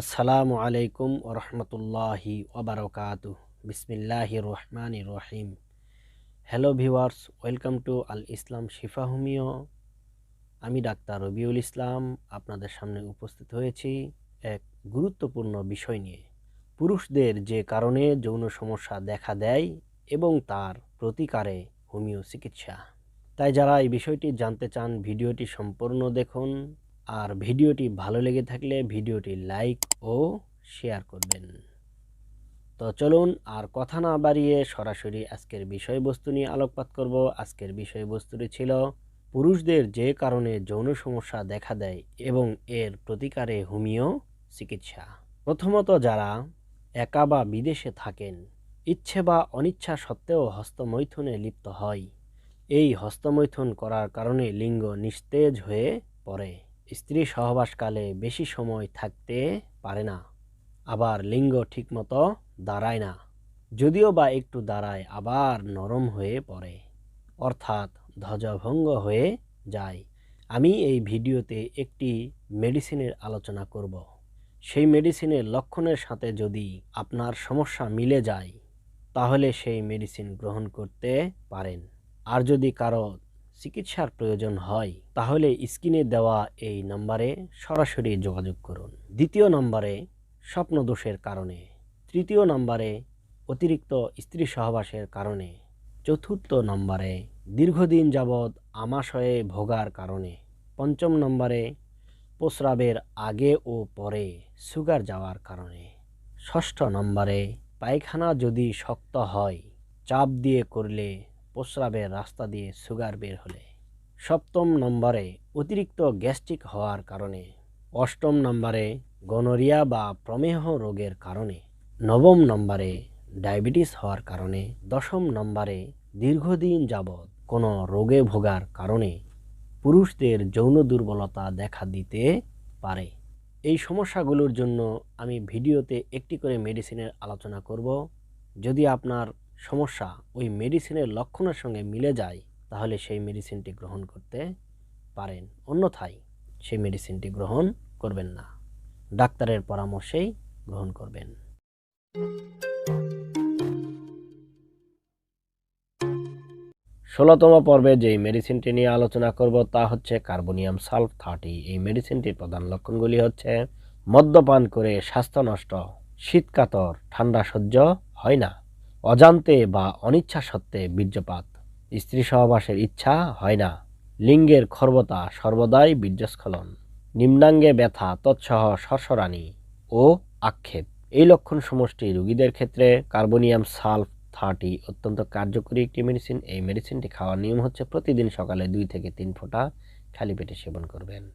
আসসালামু আলাইকুম ওরহমতুল্লাহি ওবরকাত বিসমিল্লাহ রহমান রহিম। Hello viewers welcome to Al Islam Shifa homeo আমি ডাক্তার রবিউল ইসলাম, আপনাদের সামনে উপস্থিত হয়েছি এক গুরুত্বপূর্ণ বিষয় নিয়ে। পুরুষদের যে কারণে যৌন সমস্যা দেখা দেয় এবং তার প্রতিকারে হোমিও চিকিৎসা। তাই যারা এই বিষয়টি জানতে চান, ভিডিওটি সম্পূর্ণ দেখুন। আর ভিডিওটি ভালো লেগে থাকলে ভিডিওটি লাইক ও শেয়ার করবেন। তো চলুন আর কথা না বাড়িয়ে সরাসরি আজকের বিষয়বস্তু নিয়ে আলোকপাত করব। আজকের বিষয়বস্তুটি ছিল পুরুষদের যে কারণে যৌন সমস্যা দেখা দেয় এবং এর প্রতিকারে হোমিও চিকিৎসা। প্রথমত যারা একা বা বিদেশে থাকেন, ইচ্ছে বা অনিচ্ছা সত্ত্বেও হস্তমৈথুনে লিপ্ত হয়। এই হস্তমৈথুন করার কারণে লিঙ্গ নিস্তেজ হয়ে পড়ে। স্ত্রী সহবাসকালে বেশি সময় থাকতে পারে না, আবার লিঙ্গ ঠিকমতো দাঁড়ায় না, যদিও বা একটু দাঁড়ায়, আবার নরম হয়ে পড়ে, অর্থাৎ ধ্বজভঙ্গ হয়ে যায়। আমি এই ভিডিওতে একটি মেডিসিনের আলোচনা করব। সেই মেডিসিনের লক্ষণের সাথে যদি আপনার সমস্যা মিলে যায়, তাহলে সেই মেডিসিন গ্রহণ করতে পারেন। আর যদি কারও চিকিৎসার প্রয়োজন হয়, তাহলে স্ক্রিনে দেওয়া এই নম্বরে সরাসরি যোগাযোগ করুন। দ্বিতীয় নম্বরে স্বপ্নদোষের কারণে, তৃতীয় নম্বরে অতিরিক্ত স্ত্রী সহবাসের কারণে, চতুর্থ নম্বরে দীর্ঘদিন যাবৎ আমাশয়ে ভোগার কারণে, পঞ্চম নম্বরে প্রস্রাবের আগে ও পরে সুগার যাওয়ার কারণে, ষষ্ঠ নম্বরে পায়খানা যদি শক্ত হয়, চাপ দিয়ে করলে প্রস্রাবের রাস্তা দিয়ে সুগার বের হলে। সপ্তম নম্বরে অতিরিক্ত গ্যাস্ট্রিক হওয়ার কারণে। অষ্টম নম্বরে গনোরিয়া বা প্রমেহ রোগের কারণে। নবম নম্বরে ডায়াবেটিস হওয়ার কারণে। দশম নম্বরে দীর্ঘদিন যাবৎ কোনো রোগে ভোগার কারণে পুরুষদের যৌন দুর্বলতা দেখা দিতে পারে। এই সমস্যাগুলোর জন্য আমি ভিডিওতে একটি করে মেডিসিনের আলোচনা করব। যদি আপনার সমস্যা ওই মেডিসিনের লক্ষণের সঙ্গে মিলে যায়, তাহলে সেই মেডিসিনটি গ্রহণ করতে পারেন। অন্যথায় সেই মেডিসিনটি গ্রহণ করবেন না। ডাক্তারের পরামর্শেই গ্রহণ করবেন। ষোলোতম পর্বে যেই মেডিসিনটি নিয়ে আলোচনা করব, তা হচ্ছে কার্বোনিয়াম সালফ থার্টি এই মেডিসিনটির প্রধান লক্ষণগুলি হচ্ছে, মদ্যপান করে স্বাস্থ্য নষ্ট, শীতকাতর, ঠান্ডা সহ্য হয় না। অজান্তে বা অনিচ্ছা সত্ত্বে বীর্যপাত। স্ত্রী সহবাসের ইচ্ছা হয় না। লিঙ্গের খর্বতা সর্বদাই বীর্যস্খলন। নিম্নাঙ্গে ব্যথা তৎসহ সরসরানি ও আক্ষেপ। এই লক্ষণ সমষ্টি রোগীদের ক্ষেত্রে কার্বোনিয়াম সালফ থার্টি অত্যন্ত কার্যকরী একটি মেডিসিন। এই মেডিসিনটি খাওয়ার নিয়ম হচ্ছে প্রতিদিন সকালে দুই থেকে তিন ফোঁটা খালি পেটে সেবন করবেন।